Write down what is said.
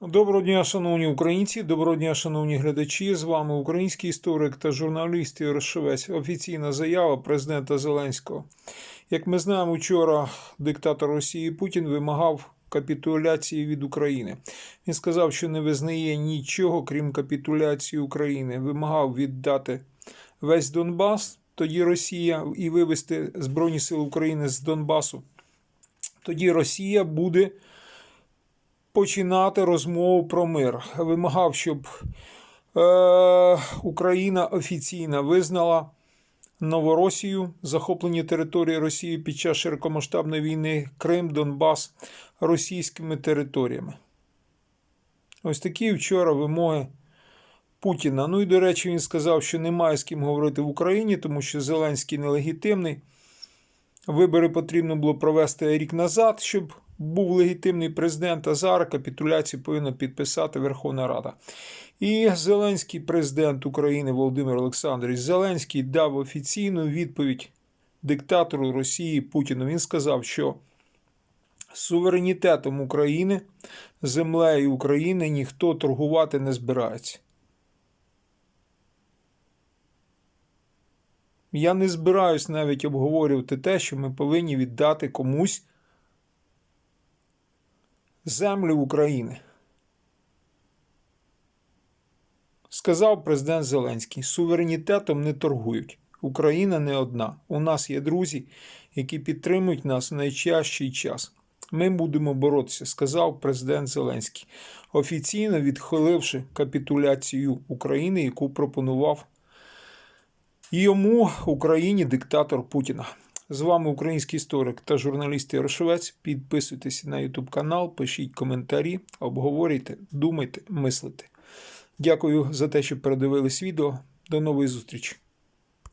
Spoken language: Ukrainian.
Доброго дня, шановні українці, доброго дня, шановні глядачі. З вами український історик та журналіст Ігор Шевець. Офіційна заява президента Зеленського. Як ми знаємо, вчора диктатор Росії Путін вимагав капітуляції від України. Він сказав, що не визнає нічого, крім капітуляції України. Вимагав віддати весь Донбас, тоді Росія, і вивести Збройні Сили України з Донбасу. Тоді Росія буде починати розмову про мир. Вимагав, щоб е, Україна офіційно визнала Новоросію, захоплені території Росії під час широкомасштабної війни Крим, Донбас російськими територіями. Ось такі вчора вимоги Путіна. Ну і до речі, він сказав, що немає з ким говорити в Україні, тому що Зеленський нелегітимний. Вибори потрібно було провести рік назад, щоб був легітимний президент, а капітуляцію повинна підписати Верховна Рада. І Зеленський президент України Володимир Олександрович Зеленський дав офіційну відповідь диктатору Росії Путіну. Він сказав, що суверенітетом України, землею України ніхто торгувати не збирається. Я не збираюсь навіть обговорювати те, що ми повинні віддати комусь землю України. Сказав президент Зеленський: суверенітетом не торгують. Україна не одна. У нас є друзі, які підтримують нас в найчастіший час. Ми будемо боротися, сказав президент Зеленський, офіційно відхиливши капітуляцію України, яку пропонував йому Україні диктатор Путіна. З вами український історик та журналіст Ярошевець. Підписуйтесь на YouTube канал, пишіть коментарі, обговорюйте, думайте, мислите. Дякую за те, що передивились відео. До нової зустрічі!